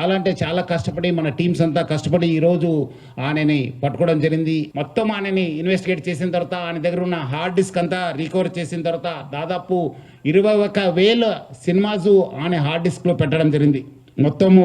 చాలా అంటే చాలా కష్టపడి మన టీమ్స్ అంతా కష్టపడి ఈరోజు ఆయనని పట్టుకోవడం జరిగింది. మొత్తం ఆయనని ఇన్వెస్టిగేట్ చేసిన తర్వాత ఆయన దగ్గర ఉన్న హార్డ్ డిస్క్ అంతా రికవర్ చేసిన తర్వాత దాదాపు ఇరవై ఒక వేల సినిమాస్ ఆయన హార్డ్ డిస్క్లో పెట్టడం జరిగింది. మొత్తము